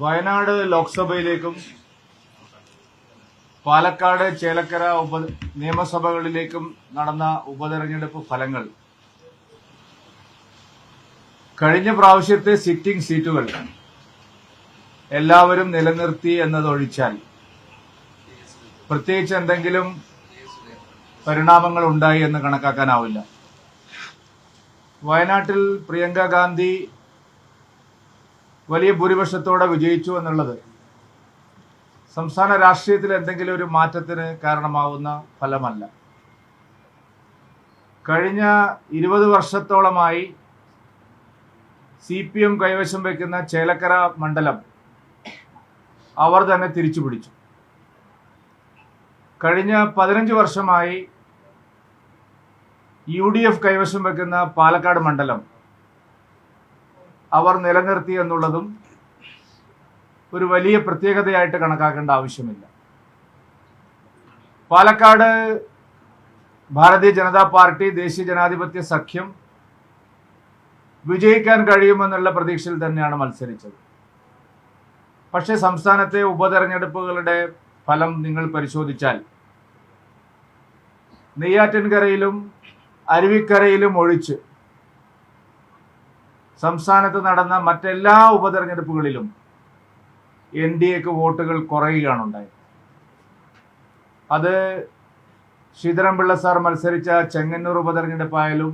വയനാട് ലോക്സഭയിലേക്കും പാലക്കാട് ചേലക്കര ഉപ നിയമസഭകളിലേക്കും നടന്ന ഉപതെരഞ്ഞെടുപ്പ് ഫലങ്ങൾ. കഴിഞ്ഞ പ്രാവശ്യത്തെ സിറ്റിംഗ് സീറ്റുകൾ എല്ലാവരും നിലനിർത്തി എന്നതൊഴിച്ചാൽ പ്രത്യേകിച്ച് എന്തെങ്കിലും പരിണാമങ്ങൾ ഉണ്ടായി എന്ന് കണക്കാക്കാനാവില്ല. വയനാട്ടിൽ പ്രിയങ്ക ഗാന്ധി വലിയ ഭൂരിപക്ഷത്തോടെ വിജയിച്ചു എന്നുള്ളത്. സംസ്ഥാന രാഷ്ട്രീയത്തിൽ എന്തെങ്കിലും ഒരു മാറ്റത്തിന് കാരണമാവുന്ന ഫലമല്ല. കഴിഞ്ഞ ഇരുപത് വർഷത്തോളമായി സി പി എം കൈവശം വയ്ക്കുന്ന ചേലക്കര മണ്ഡലം അവർ തന്നെ തിരിച്ചു പിടിച്ചു കഴിഞ്ഞ പതിനഞ്ച് വർഷമായി യു ഡി എഫ് കൈവശം വെക്കുന്ന പാലക്കാട് മണ്ഡലം അവർ നിലനിർത്തി എന്നുള്ളതും ഒരു വലിയ പ്രത്യേകതയായിട്ട് കണക്കാക്കേണ്ട ആവശ്യമില്ല. പാലക്കാട് ഭാരതീയ ജനതാ പാർട്ടി ദേശീയ ജനാധിപത്യ സഖ്യം വിജയിക്കാൻ കഴിയുമെന്നുള്ള പ്രതീക്ഷയിൽ തന്നെയാണ് മത്സരിച്ചത്. പക്ഷേ സംസ്ഥാനത്തെ ഉപതെരഞ്ഞെടുപ്പുകളുടെ ഫലം നിങ്ങൾ പരിശോധിച്ചാൽ നെയ്യാറ്റിൻകരയിലും അരുവിക്കരയിലും ഒഴിച്ച് സംസ്ഥാനത്ത് നടന്ന മറ്റെല്ലാ ഉപതെരഞ്ഞെടുപ്പുകളിലും എൻ ഡി എക്ക് വോട്ടുകൾ കുറയുകയാണ് ഉണ്ടായത്. അത് ശ്രീധരൻപിള്ള സാർ മത്സരിച്ച ചെങ്ങന്നൂർ ഉപതെരഞ്ഞെടുപ്പായാലും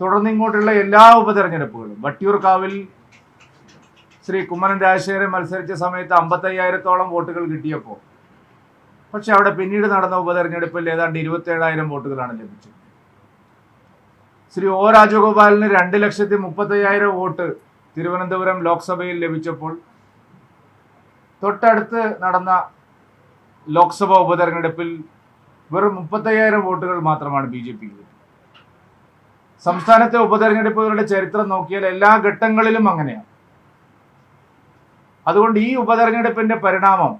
തുടർന്നിങ്ങോട്ടുള്ള എല്ലാ ഉപതെരഞ്ഞെടുപ്പുകളും വട്ടിയൂർക്കാവിൽ ശ്രീ കുമ്മനം രാജശേഖരൻ മത്സരിച്ച സമയത്ത് അമ്പത്തയ്യായിരത്തോളം വോട്ടുകൾ കിട്ടിയപ്പോൾ പക്ഷെ അവിടെ പിന്നീട് നടന്ന ഉപതെരഞ്ഞെടുപ്പിൽ ഏതാണ്ട് ഇരുപത്തേഴായിരം വോട്ടുകളാണ് ലഭിച്ചത്. ശ്രീ ഒ രാജഗോപാലിന് രണ്ട് ലക്ഷത്തി മുപ്പത്തയ്യായിരം വോട്ട് തിരുവനന്തപുരം ലോക്സഭയിൽ ലഭിച്ചപ്പോൾ തൊട്ടടുത്ത് നടന്ന ലോക്സഭാ ഉപതെരഞ്ഞെടുപ്പിൽ വെറും മുപ്പത്തയ്യായിരം വോട്ടുകൾ മാത്രമാണ് ബി ജെ പിക്ക് സംസ്ഥാനത്തെ ഉപതെരഞ്ഞെടുപ്പുകളുടെ ചരിത്രം നോക്കിയാൽ എല്ലാ ഘട്ടങ്ങളിലും അങ്ങനെയാണ്. അതുകൊണ്ട് ഈ ഉപതെരഞ്ഞെടുപ്പിന്റെ പരിണാമം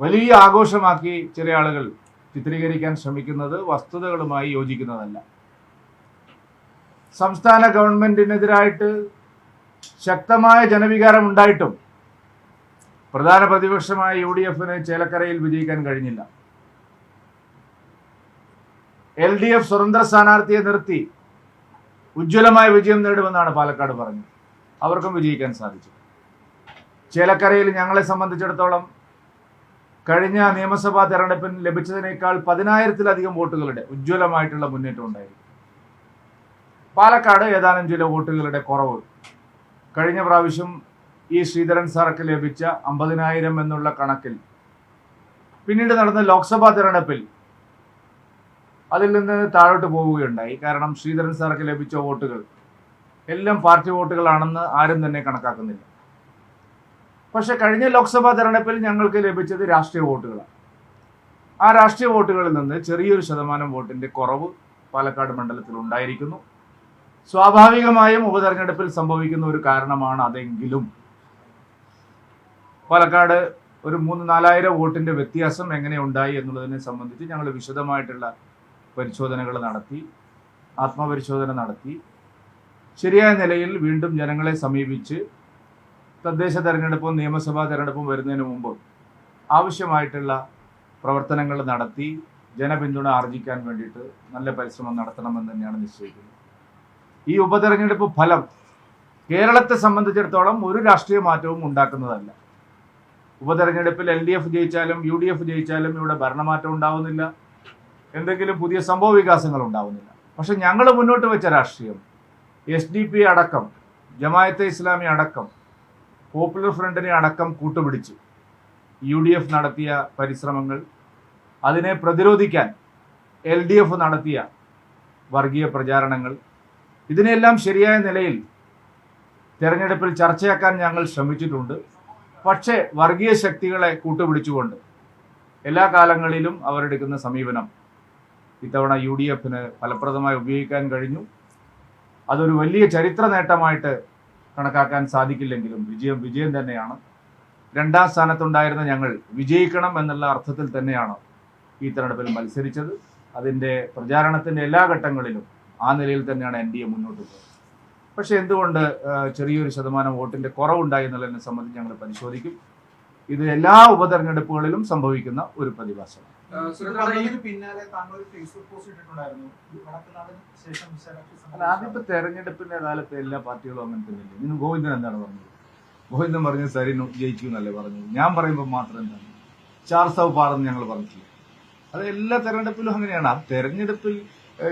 വലിയ ആഘോഷമാക്കി ചില ആളുകൾ ചിത്രീകരിക്കാൻ ശ്രമിക്കുന്നത് വസ്തുതകളുമായി യോജിക്കുന്നതല്ല. സംസ്ഥാന ഗവൺമെന്റിനെതിരായിട്ട് ശക്തമായ ജനവികാരം ഉണ്ടായിട്ടും പ്രധാന പ്രതിപക്ഷമായ യു ഡി എഫിന് ചേലക്കരയിൽ വിജയിക്കാൻ കഴിഞ്ഞില്ല. എൽ ഡി എഫ് സ്വതന്ത്ര സ്ഥാനാർത്ഥിയെ നിർത്തി ഉജ്ജ്വലമായ വിജയം നേടുമെന്നാണ് പാലക്കാട് പറഞ്ഞത്. അവർക്കും വിജയിക്കാൻ സാധിച്ചു. ചേലക്കരയിൽ ഞങ്ങളെ സംബന്ധിച്ചിടത്തോളം കഴിഞ്ഞ നിയമസഭാ തെരഞ്ഞെടുപ്പിൽ ലഭിച്ചതിനേക്കാൾ പതിനായിരത്തിലധികം വോട്ടുകളുടെ ഉജ്ജ്വലമായിട്ടുള്ള മുന്നേറ്റം ഉണ്ടായിരുന്നു. പാലക്കാട് ഏതാനും ചില വോട്ടുകളുടെ കുറവ്. കഴിഞ്ഞ പ്രാവശ്യം ഈ ശ്രീധരൻ സാർക്ക് ലഭിച്ച അമ്പതിനായിരം എന്നുള്ള കണക്കിൽ. പിന്നീട് നടന്ന ലോക്സഭാ തിരഞ്ഞെടുപ്പിൽ അതിൽ നിന്ന് താഴോട്ട് പോവുകയുണ്ടായി. കാരണം ശ്രീധരൻ സാർക്ക് ലഭിച്ച വോട്ടുകൾ എല്ലാം പാർട്ടി വോട്ടുകളാണെന്ന് ആരും തന്നെ കണക്കാക്കുന്നില്ല. പക്ഷെ കഴിഞ്ഞ ലോക്സഭാ തെരഞ്ഞെടുപ്പിൽ ഞങ്ങൾക്ക് ലഭിച്ചത് രാഷ്ട്രീയ വോട്ടുകളാണ്. ആ രാഷ്ട്രീയ വോട്ടുകളിൽ നിന്ന് ചെറിയൊരു ശതമാനം വോട്ടിന്റെ കുറവ് പാലക്കാട് മണ്ഡലത്തിൽ ഉണ്ടായിരിക്കുന്നു. സ്വാഭാവികമായും ഉപതെരഞ്ഞെടുപ്പിൽ സംഭവിക്കുന്ന ഒരു കാരണമാണ് അതെങ്കിലും. പാലക്കാട് ഒരു മൂന്ന് നാലായിരം വോട്ടിന്റെ വ്യത്യാസം എങ്ങനെ ഉണ്ടായി എന്നുള്ളതിനെ സംബന്ധിച്ച് ഞങ്ങൾ വിശദമായിട്ടുള്ള പരിശോധനകൾ നടത്തി ആത്മപരിശോധന നടത്തി. ശരിയായ നിലയിൽ വീണ്ടും ജനങ്ങളെ സമീപിച്ച് തദ്ദേശ തെരഞ്ഞെടുപ്പും നിയമസഭാ തെരഞ്ഞെടുപ്പും വരുന്നതിന് മുമ്പ് ആവശ്യമായിട്ടുള്ള പ്രവർത്തനങ്ങൾ നടത്തി ജനപിന്തുണ ആർജിക്കാൻ വേണ്ടിയിട്ട് നല്ല പരിശ്രമം നടത്തണമെന്ന് തന്നെയാണ് നിശ്ചയിക്കുന്നത്. ഈ ഉപതെരഞ്ഞെടുപ്പ് ഫലം കേരളത്തെ സംബന്ധിച്ചിടത്തോളം ഒരു രാഷ്ട്രീയ മാറ്റവും ഉണ്ടാക്കുന്നതല്ല. ഉപതെരഞ്ഞെടുപ്പിൽ എൽ ഡി എഫ് ജയിച്ചാലും യു ഡി എഫ് ജയിച്ചാലും ഇവിടെ ഭരണമാറ്റം ഉണ്ടാവുന്നില്ല. എന്തെങ്കിലും പുതിയ സംഭവ വികാസങ്ങൾ ഉണ്ടാവുന്നില്ല. പക്ഷെ ഞങ്ങൾ മുന്നോട്ട് വെച്ച രാഷ്ട്രീയം എസ് ഡി പി അടക്കം ജമായത്തെ ഇസ്ലാമി അടക്കം പോപ്പുലർ ഫ്രണ്ടിനെ അടക്കം കൂട്ടുപിടിച്ച് യു ഡി എഫ് നടത്തിയ പരിശ്രമങ്ങൾ അതിനെ പ്രതിരോധിക്കാൻ എൽ ഡി എഫ് നടത്തിയ വർഗീയ പ്രചാരണങ്ങൾ ഇതിനെല്ലാം ശരിയായ നിലയിൽ തെരഞ്ഞെടുപ്പിൽ ചർച്ചയാക്കാൻ ഞങ്ങൾ ശ്രമിച്ചിട്ടുണ്ട്. പക്ഷേ വർഗീയ ശക്തികളെ കൂട്ടുപിടിച്ചുകൊണ്ട് എല്ലാ കാലങ്ങളിലും അവരെടുക്കുന്ന സമീപനം ഇത്തവണ യു ഡി എഫിന് ഫലപ്രദമായി ഉപയോഗിക്കാൻ കഴിഞ്ഞു. അതൊരു വലിയ ചരിത്ര നേട്ടമായിട്ട് കണക്കാക്കാൻ സാധിക്കില്ലെങ്കിലും വിജയം വിജയം തന്നെയാണ്. രണ്ടാം സ്ഥാനത്തുണ്ടായിരുന്ന ഞങ്ങൾ വിജയിക്കണം എന്നുള്ള അർത്ഥത്തിൽ തന്നെയാണ് ഈ തെരഞ്ഞെടുപ്പിൽ മത്സരിച്ചത്. അതിന്റെ പ്രചാരണത്തിന്റെ എല്ലാ ഘട്ടങ്ങളിലും ആ നിലയിൽ തന്നെയാണ് എൻ ഡി എ മുന്നോട്ട് പോകുന്നത് പക്ഷെ എന്തുകൊണ്ട് ചെറിയൊരു ശതമാനം വോട്ടിന്റെ കുറവുണ്ടായി എന്നുള്ളതിനെ സംബന്ധിച്ച് ഞങ്ങൾ പരിശോധിക്കും. ഇത് എല്ലാ ഉപതെരഞ്ഞെടുപ്പുകളിലും സംഭവിക്കുന്ന ഒരു പ്രതിഭാസമാണ് സുരേന്ദ്രൻ ഇതിന് പിന്നാലെ താങ്കൾ ഒരു ഫേസ്ബുക്ക് പോസ്റ്റ് ഇട്ടിട്ടുണ്ടായിരുന്നു വടക്കുനാഥന് ശേഷം സെലക്ട് അല്ല അതിപ്പോ തെരഞ്ഞെടുപ്പിന്റെ കാലത്ത് എല്ലാ പാർട്ടികളും അങ്ങനെ തന്നെയല്ലേ? ഇന്ന് ഗോവിന്ദൻ എന്താണ് പറഞ്ഞത്? ഗോവിന്ദൻ പറഞ്ഞ സരി ജയിച്ചു എന്നല്ലേ പറഞ്ഞത്? ഞാൻ പറയുമ്പോൾ മാത്രം എന്താണ്? ചാർ സൗ പാറെന്ന് ഞങ്ങൾ പറഞ്ഞിട്ടില്ല? അത് എല്ലാ തെരഞ്ഞെടുപ്പിലും അങ്ങനെയാണ്. ആ തെരഞ്ഞെടുപ്പിൽ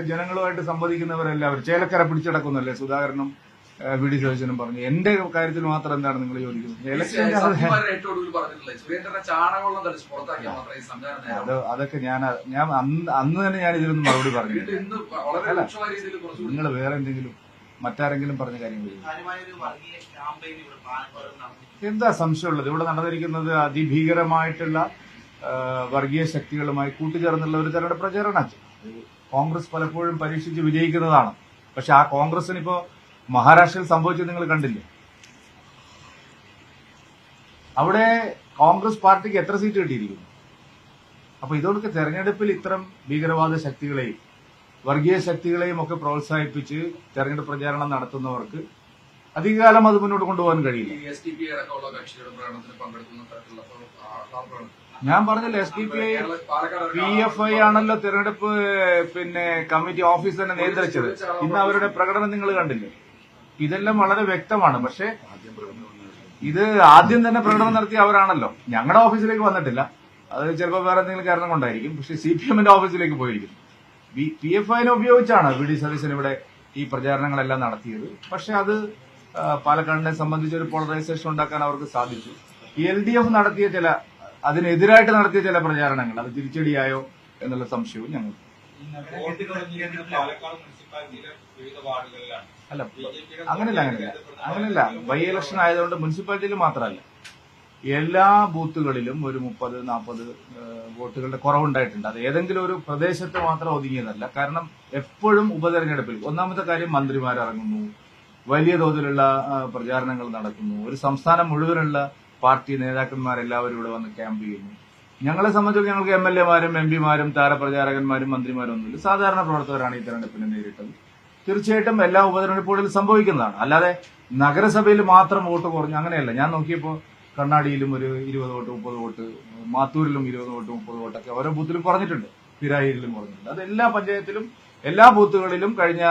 ജനങ്ങളുമായിട്ട് സംവദിക്കുന്നവരെല്ലാവരും. ചേലക്കര പിടിച്ചടക്കുന്നല്ലേ സുധാകരനും വി ഡി സതീശനും പറഞ്ഞു. എന്റെ കാര്യത്തിൽ മാത്രം എന്താണ് നിങ്ങൾ ചോദിക്കുന്നത്? അത് അതൊക്കെ ഞാൻ ഞാൻ അന്ന് തന്നെ ഞാൻ ഇതിനൊന്നും മറുപടി പറഞ്ഞു നിങ്ങൾ വേറെ എന്തെങ്കിലും മറ്റാരെങ്കിലും പറഞ്ഞ കാര്യങ്ങൾ നടന്നു എന്താ സംശയമുള്ളത്? ഇവിടെ നടന്നിരിക്കുന്നത് അതിഭീകരമായിട്ടുള്ള വർഗീയ ശക്തികളുമായി കൂട്ടുചേർന്നുള്ള ഒരു തരം പ്രചാരണം കോൺഗ്രസ് പലപ്പോഴും പരീക്ഷിച്ച് വിജയിക്കുന്നതാണ്. പക്ഷെ ആ കോൺഗ്രസിന് ഇപ്പോ മഹാരാഷ്ട്രയിൽ സംഭവിച്ചത് നിങ്ങൾ കണ്ടില്ലേ? അവിടെ കോൺഗ്രസ് പാർട്ടിക്ക് എത്ര സീറ്റ് കിട്ടിയിരിക്കുന്നു? അപ്പൊ ഇതോടൊക്കെ തെരഞ്ഞെടുപ്പിൽ ഇത്തരം ഭീകരവാദ ശക്തികളെയും വർഗീയ ശക്തികളെയും ഒക്കെ പ്രോത്സാഹിപ്പിച്ച് തെരഞ്ഞെടുപ്പ് പ്രചാരണം നടത്തുന്നവർക്ക് അധികകാലം അത് മുന്നോട്ട് കൊണ്ടുപോകാൻ കഴിയില്ല. ഞാൻ പറഞ്ഞില്ല S D P I P F I ആണല്ലോ തെരഞ്ഞെടുപ്പ് പിന്നെ കമ്മിറ്റി ഓഫീസ് തന്നെ നിയന്ത്രിച്ചത്. ഇന്ന് അവരുടെ പ്രകടനം നിങ്ങൾ കണ്ടില്ലേ? ഇതെല്ലാം വളരെ വ്യക്തമാണ്. പക്ഷെ ഇത് ആദ്യം തന്നെ പ്രകടനം നടത്തിയ അവരാണല്ലോ. ഞങ്ങളുടെ ഓഫീസിലേക്ക് വന്നിട്ടില്ല. അത് ചിലപ്പോൾ വേറെ എന്തെങ്കിലും കാരണം കൊണ്ടായിരിക്കും. പക്ഷെ സി പി എമ്മിന്റെ ഓഫീസിലേക്ക് പോയിരിക്കും പി എഫ് ഐനെ ഉപയോഗിച്ചാണ് വി ഡി സതീശൻ ഇവിടെ ഈ പ്രചാരണങ്ങളെല്ലാം നടത്തിയത്. പക്ഷെ അത് പാലക്കാടിനെ സംബന്ധിച്ച് ഒരു പോളറൈസേഷൻ ഉണ്ടാക്കാൻ അവർക്ക് സാധിച്ചു. എൽ ഡി എഫ് നടത്തിയ ചില അതിനെതിരായിട്ട് നടത്തിയ ചില പ്രചാരണങ്ങൾ. അത് തിരിച്ചടിയായോ എന്നുള്ള സംശയവും ഞങ്ങൾ അല്ല അങ്ങനല്ല അങ്ങനല്ല. അങ്ങനെയല്ല അങ്ങനെയല്ല അങ്ങനെയല്ല ബൈ ഇലക്ഷൻ ആയതുകൊണ്ട് മുനിസിപ്പാലിറ്റിയിൽ മാത്രമല്ല എല്ലാ ബൂത്തുകളിലും ഒരു മുപ്പത് നാൽപ്പത് വോട്ടുകളുടെ കുറവുണ്ടായിട്ടുണ്ട്. അത് ഏതെങ്കിലും ഒരു പ്രദേശത്ത് മാത്രം ഒതുങ്ങിയതല്ല. കാരണം എപ്പോഴും ഉപതെരഞ്ഞെടുപ്പിൽ ഒന്നാമത്തെ കാര്യം മന്ത്രിമാർ ഇറങ്ങുന്നു. വലിയ തോതിലുള്ള പ്രചാരണങ്ങൾ നടക്കുന്നു. ഒരു സംസ്ഥാനം മുഴുവനുള്ള പാർട്ടി നേതാക്കന്മാരെല്ലാവരും ഇവിടെ വന്ന് ക്യാമ്പ് ചെയ്യുന്നു. ഞങ്ങളെ സംബന്ധിച്ച് ഞങ്ങൾക്ക് എം എൽ എമാരും എം പിമാരും താരപ്രചാരകന്മാരും മന്ത്രിമാരും ഒന്നുമില്ല. സാധാരണ പ്രവർത്തകരാണ് ഈ തെരഞ്ഞെടുപ്പിനെ നേരിട്ടത്. തീർച്ചയായിട്ടും എല്ലാ ഉപതെരഞ്ഞെടുപ്പുകളിലും സംഭവിക്കുന്നതാണ്. അല്ലാതെ നഗരസഭയിൽ മാത്രം വോട്ട് കുറഞ്ഞു അങ്ങനെയല്ല. ഞാൻ നോക്കിയപ്പോൾ കണ്ണാടിയിലും ഒരു ഇരുപത് വോട്ട് മുപ്പത് വോട്ട് മാത്തൂരിലും ഇരുപത് വോട്ട് മുപ്പത് വോട്ടൊക്കെ ഓരോ ബൂത്തിലും കുറഞ്ഞിട്ടുണ്ട്. പിരായിലും കുറഞ്ഞിട്ടുണ്ട്. അത് എല്ലാ പഞ്ചായത്തിലും എല്ലാ ബൂത്തുകളിലും കഴിഞ്ഞ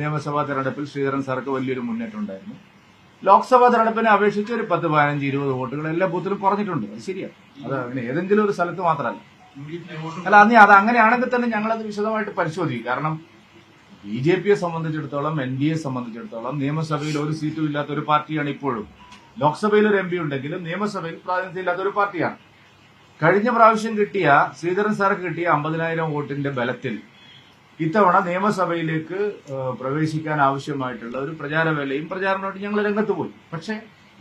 നിയമസഭാ തെരഞ്ഞെടുപ്പിൽ ശ്രീധരൻ സാർക്ക് വലിയൊരു മുന്നേറ്റം ഉണ്ടായിരുന്നു. ലോക്സഭാ തെരഞ്ഞെടുപ്പിനെ അപേക്ഷിച്ച് ഒരു പത്ത് പതിനഞ്ച് ഇരുപത് വോട്ടുകൾ എല്ലാ ബൂത്തിലും കുറഞ്ഞിട്ടുണ്ട്. അത് ശരിയാണ് അത് അങ്ങനെ ഏതെങ്കിലും ഒരു സ്ഥലത്ത് മാത്രമല്ല. അല്ല അന്ന് അത് അങ്ങനെയാണെങ്കിൽ തന്നെ ഞങ്ങളത് വിശദമായിട്ട് പരിശോധിക്കും. കാരണം ബി ജെ പിയെ സംബന്ധിച്ചിടത്തോളം എൻ ഡി എ സംബന്ധിച്ചിടത്തോളം നിയമസഭയിൽ ഒരു സീറ്റും ഇല്ലാത്ത ഒരു പാർട്ടിയാണ് ഇപ്പോഴും. ലോക്സഭയിൽ ഒരു എം പി ഉണ്ടെങ്കിലും നിയമസഭയിൽ പ്രാതിനിധ്യം ഇല്ലാത്ത ഒരു പാർട്ടിയാണ്. കഴിഞ്ഞ പ്രാവശ്യം കിട്ടിയ ശ്രീധരൻ സാർക്ക് കിട്ടിയ അമ്പതിനായിരം വോട്ടിന്റെ ബലത്തിൽ ഇത്തവണ നിയമസഭയിലേക്ക് പ്രവേശിക്കാൻ ആവശ്യമായിട്ടുള്ള ഒരു പ്രചാരവേലയും പ്രചാരണമായിട്ട് ഞങ്ങൾ രംഗത്ത് പോയി. പക്ഷേ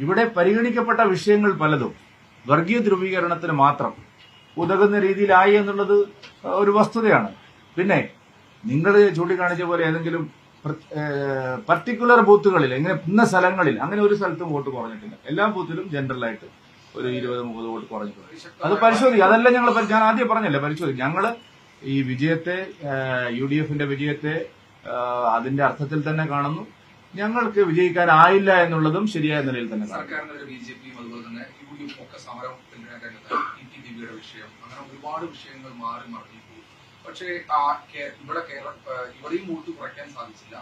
ഇവിടെ പരിഗണിക്കപ്പെട്ട വിഷയങ്ങൾ പലതും വർഗീയ ധ്രുവീകരണത്തിന് മാത്രം ഉതകുന്ന രീതിയിലായി എന്നുള്ളത് ഒരു വസ്തുതയാണ്. പിന്നെ നിങ്ങൾ ചൂണ്ടിക്കാണിച്ച പോലെ ഏതെങ്കിലും പർട്ടിക്കുലർ ബൂത്തുകളിൽ എങ്ങനെ ഇന്ന സ്ഥലങ്ങളിൽ അങ്ങനെ ഒരു സ്ഥലത്തും വോട്ട് കുറഞ്ഞിട്ടില്ല. എല്ലാ ബൂത്തിലും ജനറലായിട്ട് ഒരു ഇരുപത് മുപ്പത് വോട്ട് കുറഞ്ഞിട്ടുണ്ട്. അത് പരിശോധിക്കും അതല്ല ഞങ്ങൾ ഞാൻ ആദ്യം പറഞ്ഞല്ലേ പരിശോധിക്കും ഞങ്ങൾ ഈ വിജയത്തെ യു ഡി എഫിന്റെ വിജയത്തെ അതിന്റെ അർത്ഥത്തിൽ തന്നെ കാണുന്നു. ഞങ്ങൾക്ക് വിജയിക്കാനായില്ല എന്നുള്ളതും ശരിയായ നിലയിൽ തന്നെ സർക്കാരിനെതിരെ ബി ജെ അതുപോലെ തന്നെ ഒരുപാട് വിഷയങ്ങൾ മാറി പക്ഷേ ഇവിടെ കേരള ഇവിടെയും വോട്ട് കുറയ്ക്കാൻ സാധിച്ചില്ല.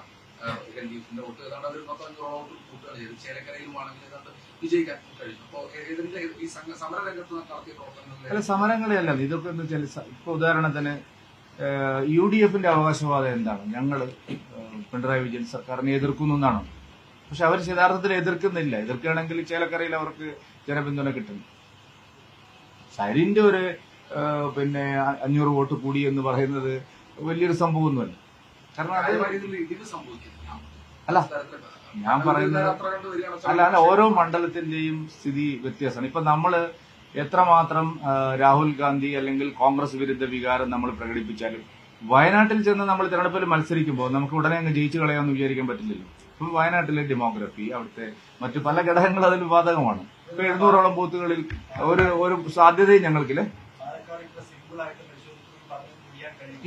എൽ വോട്ട് ഏതാണ്ട് അവർ പത്തഞ്ഞൂറോളം വോട്ട് കൂട്ടുകയാണ് ചെയ്തത് ചേലക്കരയിലുമാണെങ്കിൽ ഏതാണ്ട് വിജയിക്കാൻ കഴിഞ്ഞു അപ്പോൾ ഇതിന്റെ ഈ സമര രംഗത്ത് നടത്തിയ അല്ല സമരങ്ങളെ അല്ല. ഇതൊക്കെ എന്ന് വെച്ചാൽ ഇപ്പൊ ഉദാഹരണത്തിന് യു ഡി എഫിന്റെ അവകാശവാദം എന്താണ്? ഞങ്ങൾ പിണറായി വിജയൻ സർക്കാരിനെ എതിർക്കുന്നു എന്നാണ്? പക്ഷെ അവർ യഥാർത്ഥത്തിൽ എതിർക്കുന്നില്ല. എതിർക്കുകയാണെങ്കിൽ ചേലക്കരയിൽ അവർക്ക് ജനപിന്തുണ കിട്ടുന്നു സരിന്റെ ഒരു പിന്നെ അഞ്ഞൂറ് വോട്ട് കൂടി എന്ന് പറയുന്നത് വലിയൊരു സംഭവമൊന്നുമല്ല. കാരണം അത് കാര്യമായ രീതിയിൽ സംഭവിക്കുന്നില്ല അല്ല, ഞാൻ പറയുന്നത് അല്ല അല്ല ഓരോ മണ്ഡലത്തിന്റെയും സ്ഥിതി വ്യത്യാസമാണ്. ഇപ്പൊ നമ്മൾ എത്രമാത്രം രാഹുൽ ഗാന്ധി അല്ലെങ്കിൽ കോൺഗ്രസ് വിരുദ്ധ വികാരം നമ്മൾ പ്രകടിപ്പിച്ചാലും വയനാട്ടിൽ ചെന്ന് നമ്മൾ തെരഞ്ഞെടുപ്പിൽ മത്സരിക്കുമ്പോൾ നമുക്ക് ഉടനെ അങ്ങ് ജയിച്ചു കളയാമെന്ന് വിചാരിക്കാൻ പറ്റില്ലല്ലോ. ഇപ്പൊ വയനാട്ടിലെ ഡെമോഗ്രഫി അവിടുത്തെ മറ്റു പല ഘടകങ്ങൾ അതിൽ ബാധകമാണ്. ഇപ്പൊ എഴുന്നൂറോളം ബൂത്തുകളിൽ ഒരു ഒരു സാധ്യതയും ഞങ്ങൾക്കില്ലേ.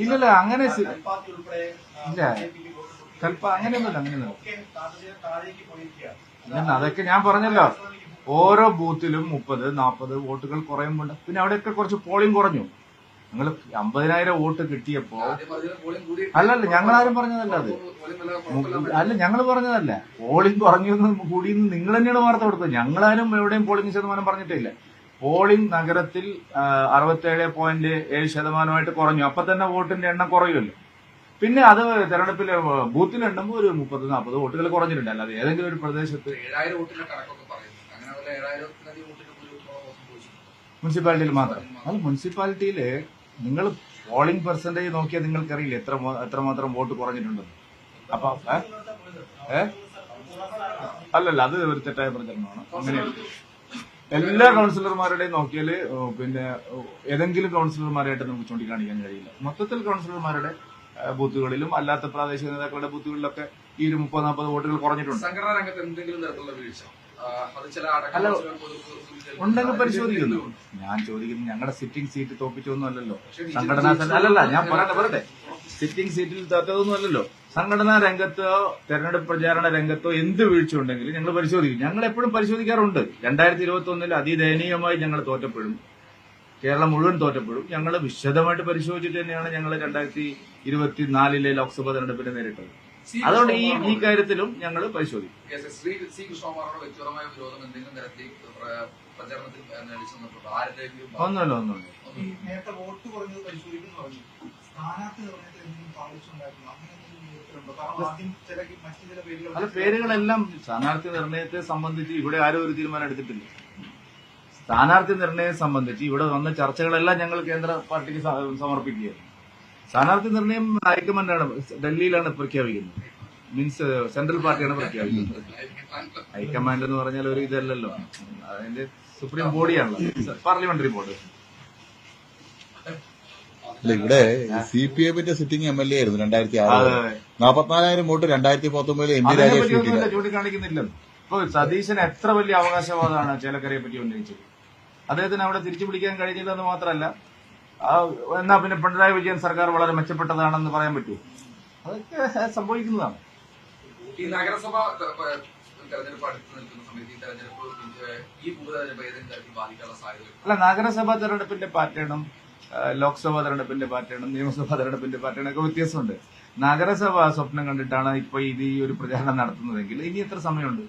ഇല്ലല്ല അങ്ങനെ ഇല്ല. ചിലപ്പോ അങ്ങനെയൊന്നുമില്ല അങ്ങനെയൊന്നുമില്ല. അതൊക്കെ ഞാൻ പറഞ്ഞല്ലോ. ഓരോ ബൂത്തിലും മുപ്പത് നാൽപ്പത് വോട്ടുകൾ കുറയുമ്പോണ്ട്. പിന്നെ അവിടെയൊക്കെ കുറച്ച് പോളിംഗ് കുറഞ്ഞു. ഞങ്ങൾ അമ്പതിനായിരം വോട്ട് കിട്ടിയപ്പോ അല്ലല്ല ഞങ്ങൾ കൂടി ഞങ്ങളാരും പറഞ്ഞതല്ല അത്. അല്ല ഞങ്ങൾ പറഞ്ഞതല്ല. പോളിംഗ് കുറഞ്ഞു കൂടിയെന്ന് നിങ്ങൾ തന്നെയാണ് വാർത്ത കൊടുത്തത്. ഞങ്ങളാരും എവിടെയും പോളിംഗ് ശതമാനം പറഞ്ഞിട്ടില്ല പോളിംഗ് നഗരത്തിൽ അറുപത്തേഴ് പോയിന്റ് ഏഴ് ശതമാനമായിട്ട് കുറഞ്ഞു. അപ്പൊ തന്നെ വോട്ടിന്റെ എണ്ണം കുറയുമല്ലോ. പിന്നെ അത് തെരഞ്ഞെടുപ്പിലെ ബൂത്തിൽ എണ്ണുമ്പോൾ ഒരു മുപ്പത് നാൽപ്പത് വോട്ടുകൾ കുറഞ്ഞിട്ടുണ്ട്. അല്ലാതെ ഏതെങ്കിലും ഒരു പ്രദേശത്ത് ഏഴായിരം വോട്ടിന്റെ കണക്കൊക്കെ പറയുന്നു. അങ്ങനെ വല്ല ഏഴായിരത്തിലധികം വോട്ടിന്റെ കുറവ് സംഭവിച്ചു മുനിസിപ്പാലിറ്റിയിൽ മാത്രം. അത് മുനിസിപ്പാലിറ്റിയിൽ നിങ്ങൾ പോളിംഗ് പെർസെന്റേജ് നോക്കിയാൽ നിങ്ങൾക്ക് അറിയില്ല എത്ര എത്രമാത്രം വോട്ട് കുറഞ്ഞിട്ടുണ്ടെന്ന്. അപ്പൊ ഏ? അല്ലല്ല അത് ഒരു തെറ്റായ പ്രചരണമാണ്. അങ്ങനെയല്ല. എല്ലാ കൗൺസിലർമാരുടെയും നോക്കിയാൽ പിന്നെ ഏതെങ്കിലും കൗൺസിലർമാരായിട്ട് നമുക്ക് ചൂണ്ടിക്കാണിക്കാൻ കഴിയില്ല. മൊത്തത്തിൽ കൗൺസിലർമാരുടെ ബൂത്തുകളിലും അല്ലാത്ത പ്രാദേശിക നേതാക്കളുടെ ബൂത്തുകളിലൊക്കെ ഈ ഒരു മുപ്പത് നാൽപ്പത് വോട്ടുകൾ കുറഞ്ഞിട്ടുണ്ട്. സംഘടനാ രംഗത്ത് എന്തെങ്കിലും തരത്തിലുള്ള വീഴ്ച? അല്ല, ഉണ്ടെങ്കിൽ പരിശോധിക്കുന്നു. ഞാൻ ചോദിക്കുന്നു ഞങ്ങളുടെ സിറ്റിംഗ് സീറ്റ് തോപ്പിച്ചൊന്നും അല്ലല്ലോ സംഘടനാ അല്ലല്ല ഞാൻ പറയട്ടെ പറയട്ടെ. സിറ്റിംഗ് സീറ്റിൽ തോറ്റതൊന്നും അല്ലല്ലോ. സംഘടനാ രംഗത്തോ തെരഞ്ഞെടുപ്പ് പ്രചാരണ രംഗത്തോ എന്ത് വീഴ്ച ഉണ്ടെങ്കിലും ഞങ്ങൾ പരിശോധിക്കും. ഞങ്ങൾ എപ്പോഴും പരിശോധിക്കാറുണ്ട്. രണ്ടായിരത്തി ഇരുപത്തി ഒന്നിൽ അതിദയനീയമായി ഞങ്ങൾ തോറ്റപ്പെടും. കേരളം മുഴുവൻ തോറ്റപ്പെടും. ഞങ്ങൾ വിശദമായിട്ട് പരിശോധിച്ചിട്ട് തന്നെയാണ് ഞങ്ങൾ രണ്ടായിരത്തി ഇരുപത്തിനാലിലെ ലോക്സഭാ തെരഞ്ഞെടുപ്പിനെ നേരിട്ടത്. അതുകൊണ്ട് ഈ ഈ കാര്യത്തിലും ഞങ്ങൾ പരിശോധിക്കും. ഒന്നുമില്ല ഒന്നുമില്ല. അല്ല. പേരുകളെല്ലാം സ്ഥാനാർത്ഥി നിർണയത്തെ സംബന്ധിച്ച് ഇവിടെ ആരും ഒരു തീരുമാനം എടുത്തിട്ടില്ല. സ്ഥാനാർത്ഥി നിർണയം സംബന്ധിച്ച് ഇവിടെ വന്ന ചർച്ചകളെല്ലാം ഞങ്ങൾ കേന്ദ്ര പാർട്ടിക്ക് സമർപ്പിക്കുകയാണ് സ്ഥാനാർത്ഥി നിർണയം ഹൈക്കമാൻഡാണ് ഡൽഹിയിലാണ് പ്രഖ്യാപിക്കുന്നത്. മീൻസ് സെൻട്രൽ പാർട്ടിയാണ് പ്രഖ്യാപിക്കുന്നത്. ഹൈക്കമാൻഡ് എന്ന് പറഞ്ഞാൽ ഒരു ഇതല്ലല്ലോ. അതിന്റെ സുപ്രീം ബോഡിയാണല്ലോ. Parliamentary board. അല്ല ഇവിടെ സി പി എമ്മിന്റെ സിറ്റിംഗ് എം എൽ എ ആയിരുന്നു രണ്ടായിരത്തി ആറ് നാപ്പത്തിനാലായിരം വോട്ട് രണ്ടായിരത്തി പത്തൊമ്പതിൽ എം പി രാജേഷ് സതീശൻ കിട്ടിയില്ല ഇപ്പൊ സതീശന് എത്ര വലിയ അവകാശവാദമാണ് ചേലക്കരയെ പറ്റി ഉന്നയിച്ചത്? അദ്ദേഹത്തിന് അവിടെ തിരിച്ചു പിടിക്കാൻ കഴിഞ്ഞില്ലെന്ന് മാത്രമല്ല ആ, എന്നാ പിന്നെ പിണറായി വിജയൻ സർക്കാർ വളരെ മെച്ചപ്പെട്ടതാണെന്ന് പറയാൻ പറ്റൂ അതൊക്കെ സംഭവിക്കുന്നതാണ്. ഈ നഗരസഭ തെരഞ്ഞെടുപ്പ് അടുത്ത് നിൽക്കുന്ന സമയത്ത് ഈ തെരഞ്ഞെടുപ്പ് ഏഹ്, ഈ ഉപതെരഞ്ഞെടുപ്പ് ഏതെങ്കിലും തരത്തിൽ ബാധിക്കാനുള്ള സാധ്യത അല്ല നഗരസഭാ തെരഞ്ഞെടുപ്പിന്റെ പാറ്റേണും ലോക്സഭാ തെരഞ്ഞെടുപ്പിന്റെ പാറ്റേണും നിയമസഭാ തെരഞ്ഞെടുപ്പിന്റെ പാറ്റേണും ഒക്കെ വ്യത്യാസമുണ്ട്. നഗരസഭ സ്വപ്നം കണ്ടിട്ടാണ് ഇപ്പൊ ഇത് ഈ ഒരു പ്രചാരണം നടത്തുന്നതെങ്കിൽ ഇനി എത്ര സമയമുണ്ട്?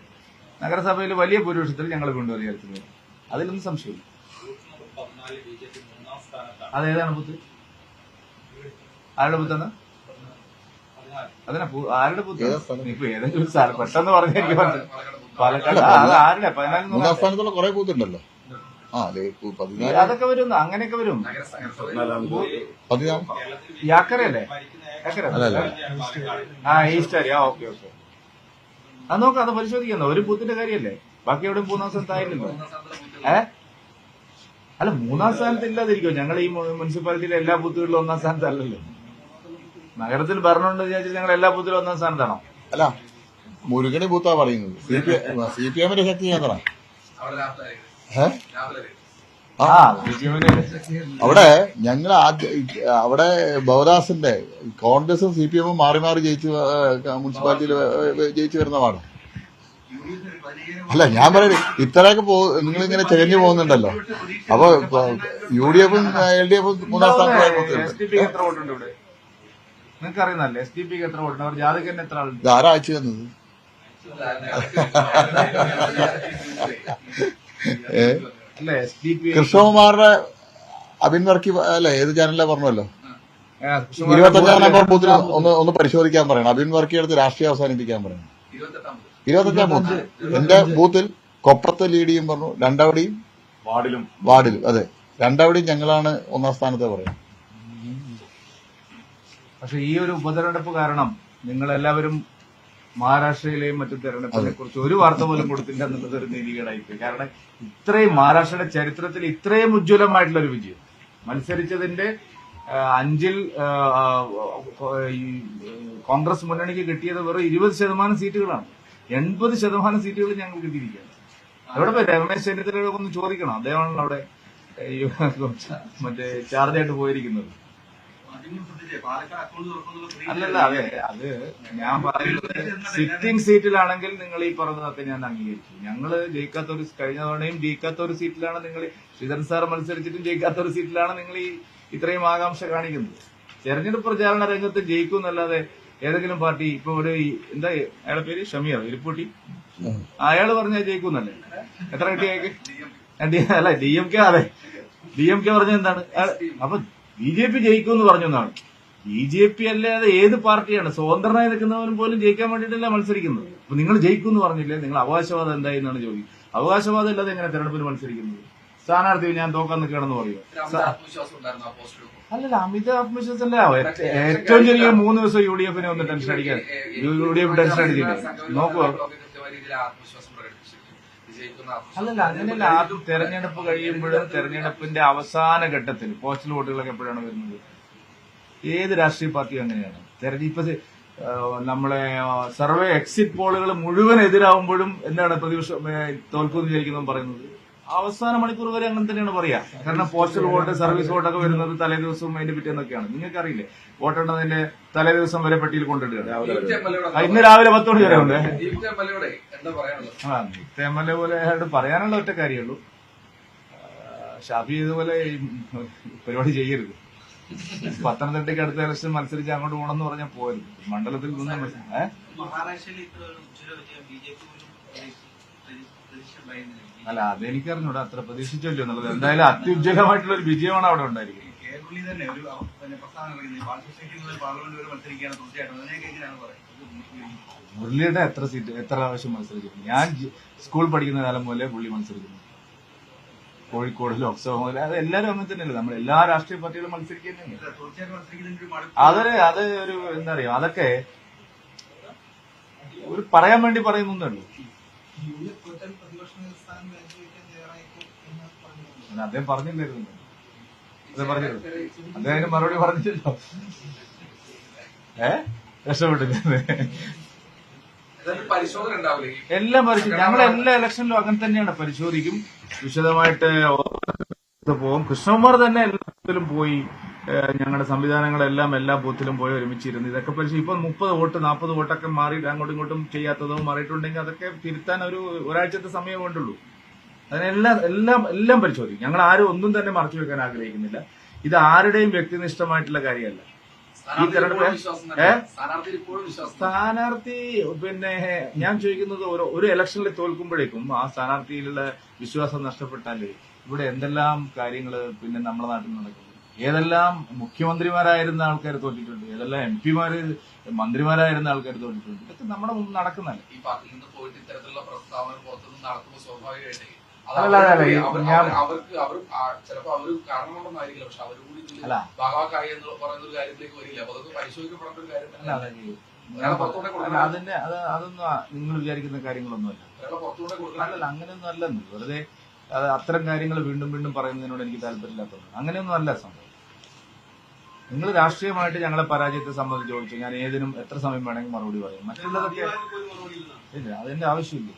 നഗരസഭയിൽ വലിയ ഭൂരിപക്ഷത്തിൽ ഞങ്ങൾ വീണ്ടും അധികാരത്തിൽ വരും. അതിലൊന്നും സംശയമില്ല. അതേതാണ് ബുദ്ധി ആരുടെ പതിനാല് അതിനാ ആരുടെ ബുദ്ധി? ഇപ്പൊ ഏതെങ്കിലും പെട്ടെന്ന് പറഞ്ഞ എനിക്ക് മനസ്സിലായി. പാലക്കാട്. ആരുടെ? പതിനാല് മൂന്നാം സ്ഥാനത്തുള്ള കുറെ ബൂത്ത് ഉണ്ടല്ലോ ആ അതെ പതിനാല് അതൊക്കെ വരും അങ്ങനെയൊക്കെ വരും യാക്കരയല്ലേ? ആ ആ ഓക്കെ ഓക്കെ. അത് നോക്കാം അത് പരിശോധിക്കുന്നു. ഒരു ബൂത്തിന്റെ കാര്യല്ലേ ബാക്കി എവിടെയും മൂന്നാം സ്ഥാനത്തായില്ലല്ലോ ഏ? അല്ല മൂന്നാം സ്ഥാനത്ത് ഇല്ലാതിരിക്കും ഞങ്ങൾ ഈ മുനിസിപ്പാലിറ്റിയിലെ എല്ലാ ബൂത്തുകളിലും ഒന്നാം സ്ഥാനത്തല്ലല്ലോ. നഗരത്തിൽ ഭരണമുണ്ട് വിചാരിച്ചാൽ ഞങ്ങൾ എല്ലാ ബൂത്തിലും ഒന്നാം സ്ഥാനത്താണോ? അല്ല മുരുകണി ബൂത്താ പറയുന്നത്. സി പി എമ്മിന്റെ ശക്തി കേന്ദ്ര അവിടെ ഞങ്ങൾ ആദ്യ അവിടെ ബൗദാസിന്റെ കോൺഗ്രസും സി പി എമ്മും മാറി മാറി ജയിച്ചു മുനിസിപ്പാലിറ്റിയിൽ ജയിച്ചു വരുന്ന വാർഡ് അല്ല ഞാൻ പറയുന്നത് ഇത്രയൊക്കെ പോ നിങ്ങൾ ഇങ്ങനെ ചെകഞ്ഞു പോകുന്നുണ്ടല്ലോ. അപ്പൊ യു ഡി എഫും എൽ ഡി എഫും മൂന്നാം സ്ഥാനത്ത് എസ് ഡി പിക്ക് എത്ര വോട്ടുണ്ട് ഇവിടെ? നിങ്ങൾക്ക് അറിയുന്നല്ലേ എസ് ഡി പിക്ക് എത്ര വോട്ടുണ്ട്? അവർ ജാതകന് എത്ര ആളുണ്ട്? ആരാ അയച്ചു തന്നത്? കൃഷ്ണകുമാറിന്റെ അബിൻ വർക്കി അല്ലെ ഏത് ചാനലിലാ പറഞ്ഞല്ലോ ഇരുപത്തഞ്ചാം നമ്പർ ബൂത്തിൽ ഒന്ന് ഒന്ന് പരിശോധിക്കാൻ പറയണം. അബിൻ വർക്കി എടുത്ത് രാഷ്ട്രീയം അവസാനിപ്പിക്കാൻ പറയണം. ഇരുപത്തെട്ടാം ഇരുപത്തഞ്ചാം ബൂത്ത്. എന്റെ ബൂത്തിൽ കൊപ്പത്തെ ലീഡ് ചെയ്യും പറഞ്ഞു. രണ്ടവിടെയും വാർഡിലും. വാർഡിലും അതെ. രണ്ടവിടെയും ഞങ്ങളാണ് ഒന്നാം സ്ഥാനത്തെ പറയുന്നത്. പക്ഷെ ഈ ഒരു ഉപതെരഞ്ഞെടുപ്പ് കാരണം നിങ്ങൾ എല്ലാവരും മഹാരാഷ്ട്രയിലെയും മറ്റു തെരഞ്ഞെടുപ്പിനെ കുറിച്ച് ഒരു വാർത്ത പോലും കൊടുത്തില്ല എന്നുള്ളത് ഒരു നീതികേടായിപ്പോയി. കാരണം ഇത്രയും മഹാരാഷ്ട്രയുടെ ചരിത്രത്തിൽ ഇത്രയും ഉജ്ജ്വലമായിട്ടുള്ള ഒരു വിജയം. മത്സരിച്ചതിന്റെ അഞ്ചിൽ കോൺഗ്രസ് മുന്നണിക്ക് കിട്ടിയത് വെറും ഇരുപത് ശതമാനം സീറ്റുകളാണ്. എൺപത് ശതമാനം സീറ്റുകൾ ഞങ്ങൾ കിട്ടിയിരിക്കുകയാണ്. അവിടെ പോയി രമേശ് ചെന്നിത്തലയോട് ഒന്ന് ചോദിക്കണം. അദ്ദേഹമാണല്ലോ അവിടെ മറ്റേ ചാർജായിട്ട് പോയിരിക്കുന്നത്. അല്ലല്ല അതെ അത് ഞാൻ പറയുന്നത് സിറ്റിംഗ് സീറ്റിലാണെങ്കിൽ നിങ്ങൾ ഈ പറഞ്ഞതൊക്കെ ഞാൻ അംഗീകരിച്ചു. ഞങ്ങൾ ജയിക്കാത്ത ഒരു കഴിഞ്ഞ തവണയും ജയിക്കാത്ത ഒരു സീറ്റിലാണ് നിങ്ങൾ ശ്രീധരൻ സാർ മത്സരിച്ചിട്ടും ജയിക്കാത്ത ഒരു സീറ്റിലാണ് നിങ്ങൾ ഈ ഇത്രയും ആകാംക്ഷ കാണിക്കുന്നത്. തെരഞ്ഞെടുപ്പ് പ്രചാരണ രംഗത്ത് ജയിക്കും എന്നല്ലാതെ ഏതെങ്കിലും പാർട്ടി ഇപ്പൊ ഒരു എന്താ അയാളുടെ പേര്? ഷമീർ ഇരിപ്പൂട്ടി അയാൾ പറഞ്ഞാൽ ജയിക്കുന്നല്ലേ എത്ര കിട്ടി അയാൾക്ക്? അല്ല ഡി എം കെ അതെ. ഡി എം കെ പറഞ്ഞ എന്താണ്? അയാൾ അപ്പൊ ബി ജെ പി ജയിക്കും എന്ന് പറഞ്ഞു എന്നാണ്. ബി ജെ പി അല്ലാതെ ഏത് പാർട്ടിയാണ്? സ്വതന്ത്രനായി നിൽക്കുന്നവനും പോലും ജയിക്കാൻ വേണ്ടിയിട്ടല്ല മത്സരിക്കുന്നത്? അപ്പൊ നിങ്ങൾ ജയിക്കും എന്ന് പറഞ്ഞില്ലേ? നിങ്ങൾ അവകാശവാദം എന്തായി എന്നാണ് ചോദിക്കുന്നത്. അവകാശവാദം ഇല്ലാതെ എങ്ങനെ തെരഞ്ഞെടുപ്പിൽ മത്സരിക്കുന്നത്? സ്ഥാനാർത്ഥി ഞാൻ തോക്കാൻ നിൽക്കുകയാണെന്ന് അല്ലല്ല അമിത ആത്മവിശ്വാസം ഉണ്ടായിരുന്നു ആ പോസ്റ്റിൽ അല്ലല്ല അമിത ആത്മവിശ്വാസമല്ല ഏറ്റവും ചെറിയ മൂന്ന് ദിവസം യു ഡി എഫിനെ ഒന്ന് ടെൻഷൻ അടിക്കാൻ. യു ഡി എഫ് ടെൻഷൻ അടിച്ചില്ലേ? നോക്കുക അല്ലല്ല അങ്ങനെയല്ല. ആദ്യം തെരഞ്ഞെടുപ്പ് കഴിയുമ്പോഴും തെരഞ്ഞെടുപ്പിന്റെ അവസാന ഘട്ടത്തിൽ പോസ്റ്റൽ വോട്ടുകളൊക്കെ എപ്പോഴാണ് വരുന്നത്? ഏത് രാഷ്ട്രീയ പാർട്ടിയും അങ്ങനെയാണ്. തെരഞ്ഞെടുപ്പ് നമ്മളെ സർവേ എക്സിറ്റ് പോളുകൾ മുഴുവൻ എതിരാവുമ്പോഴും എന്താണ് പ്രതിപക്ഷം തോൽക്കുന്നു തോൽക്കുമെന്ന് വിചാരിക്കുന്നതും പറയുന്നത്? അവസാന മണിക്കൂർ വരെ അങ്ങനെ തന്നെയാണ് പറയാ. കാരണം പോസ്റ്റൽ വോട്ട് സർവീസ് വോട്ടൊക്കെ വരുന്നത് തലേ ദിവസവും അതിന്റെ പിറ്റേന്നൊക്കെയാണ്. നിങ്ങൾക്ക് അറിയില്ലേ വോട്ടെണ്ണതിന്റെ തലേ ദിവസം വരെ പെട്ടിയിൽ കൊണ്ടിടുക. ഇന്ന് രാവിലെ പത്ത് മണി വരെ ഉണ്ട്. എം എൽ ആ നിത്യ എം എൽ എ പോലെ അയാളോട് പറയാനുള്ള ഒറ്റ കാര്യമുള്ളൂ ഷാഫി ഇതുപോലെ പരിപാടി ചെയ്യരുത്. പത്തനംതിട്ടയ്ക്ക് അടുത്ത ഇലക്ഷൻ മത്സരിച്ച് അങ്ങോട്ട് പോകണമെന്ന് പറഞ്ഞാൽ പോയത് മണ്ഡലത്തിൽ നിന്ന്? മഹാരാഷ്ട്രയിൽ ഇത്ര അതെനിക്ക് അല്ല അതെനിക്കറിഞ്ഞൂടാ. അത്ര പ്രതീക്ഷിച്ചല്ലോ എന്നുള്ളത്. എന്തായാലും അത്യുജ്വലമായിട്ടുള്ള ഒരു വിജയമാണ് അവിടെ ഉണ്ടായിരിക്കുന്നത്. തന്നെ ഒരു അവ- പിന്നെ പ്രസ്ഥാനം ഇറങ്ങുന്നത് പാർട്ടി സൊസൈറ്റി മുതൽ പാർലമെന്റ് വരെ മത്സരിക്കുകയാണ് തീർച്ചയായിട്ടും. അതിനെയൊക്കെ എങ്ങനെയാണ് പറയുന്നത്? മുരളിയുടെ എത്ര സീറ്റ് എത്ര പ്രാവശ്യം മത്സരിച്ചിരുന്നു ഞാൻ സ്കൂൾ പഠിക്കുന്ന കാലം പോലെ പുള്ളി മത്സരിക്കുന്നു. കോഴിക്കോട് ലോക്സഭ മുതൽ അത് എല്ലാവരും അങ്ങനെ തന്നെയല്ലേ? നമ്മൾ എല്ലാ രാഷ്ട്രീയ പാർട്ടികളും മത്സരിക്കുന്നു അതൊരു അത് ഒരു എന്താ പറയാ അതൊക്കെ ഒരു പറയാൻ വേണ്ടി പറയുന്നേ അദ്ദേഹം പറഞ്ഞില്ലായിരുന്നു. അദ്ദേഹം പറഞ്ഞിരുന്നു. അദ്ദേഹം അതിന് മറുപടി പറഞ്ഞില്ലല്ലോ. ഏ? രക്ഷപ്പെട്ടില്ല. എല്ലാം പരിശോധന ഉണ്ടാവില്ലേ? എല്ലാം പരിശോധിക്കും ഞങ്ങൾ എല്ലാ ഇലക്ഷനിലും അങ്ങനെ തന്നെയാണ് പരിശോധിക്കും. വിശദമായിട്ട് ഇത് പോകും. കൃഷ്ണകുമാർ തന്നെ എല്ലാത്തിലും പോയി ഞങ്ങളുടെ സംവിധാനങ്ങളെല്ലാം എല്ലാ ബൂത്തിലും പോയി ഒരുമിച്ചിരുന്നു. ഇതൊക്കെ പക്ഷേ ഇപ്പോൾ മുപ്പത് വോട്ട് നാൽപ്പത് വോട്ടൊക്കെ മാറി അങ്ങോട്ടും ഇങ്ങോട്ടും ചെയ്യാത്തതോ മാറിയിട്ടുണ്ടെങ്കിൽ അതൊക്കെ തിരുത്താൻ ഒരു ഒരാഴ്ചത്തെ സമയം കൊണ്ടുള്ളൂ. അതിനെല്ലാം എല്ലാം എല്ലാം പരിശോധിക്കും. ഞങ്ങൾ ആരും ഒന്നും തന്നെ മറച്ചു വെക്കാൻ ആഗ്രഹിക്കുന്നില്ല. ഇത് ആരുടെയും വ്യക്തിനിഷ്ഠമായിട്ടുള്ള കാര്യമല്ല. തെരഞ്ഞെടുപ്പ് സ്ഥാനാർത്ഥി പിന്നെ ഞാൻ ചോദിക്കുന്നത് ഒരു ഒരു ഇലക്ഷനിൽ തോൽക്കുമ്പോഴേക്കും ആ സ്ഥാനാർത്ഥിയിലുള്ള വിശ്വാസം നഷ്ടപ്പെട്ടാൽ ഇവിടെ എന്തെല്ലാം കാര്യങ്ങൾ പിന്നെ നമ്മുടെ നാട്ടിൽ നടക്കുന്നു? ഏതെല്ലാം മുഖ്യമന്ത്രിമാരായിരുന്ന ആൾക്കാർ തോറ്റിട്ടുണ്ട് ഏതെല്ലാം എം പിമാര് മന്ത്രിമാരായിരുന്ന ആൾക്കാർ തോറ്റിട്ടുണ്ട് ഇതൊക്കെ നമ്മുടെ മുമ്പ് നടക്കുന്നല്ലേ. ഈ പാർട്ടിയിൽ നിന്ന് പോയിട്ട് ഇത്തരത്തിലുള്ള പ്രസ്താവന പുറത്തുനിന്ന് നടത്തുമ്പോൾ സ്വാഭാവികമായിട്ടേ അല്ല, അവർക്ക് അവർ- അവർ പക്ഷെ കൂടി. ഭാഗവാക്കായി എന്ന് പറയുന്ന ഒരു കാര്യത്തിലേക്ക് വരില്ല. അപ്പൊ അതൊക്കെ പരിശോധിക്കപ്പെടേണ്ട ഒരു കാര്യം അതിന്റെ അത് അതൊന്നും നിങ്ങൾ വിചാരിക്കുന്ന കാര്യങ്ങളൊന്നുമല്ല. അല്ല അങ്ങനെയൊന്നും അല്ലെന്ന്. വെറുതെ അത് അത്തരം കാര്യങ്ങൾ വീണ്ടും വീണ്ടും പറയുന്നതിനോട് എനിക്ക് താല്പര്യമില്ലാത്തത് അങ്ങനെയൊന്നും അല്ല സംഭവം. നിങ്ങൾ രാഷ്ട്രീയമായിട്ട് ഞങ്ങളെ പരാജയത്തെ സംബന്ധിച്ച് ചോദിച്ചു ഞാൻ ഏതിനും എത്ര സമയം വേണമെങ്കിൽ മറുപടി പറയും. മറ്റുള്ളതൊക്കെ ഇല്ല അതിന്റെ ആവശ്യമില്ല.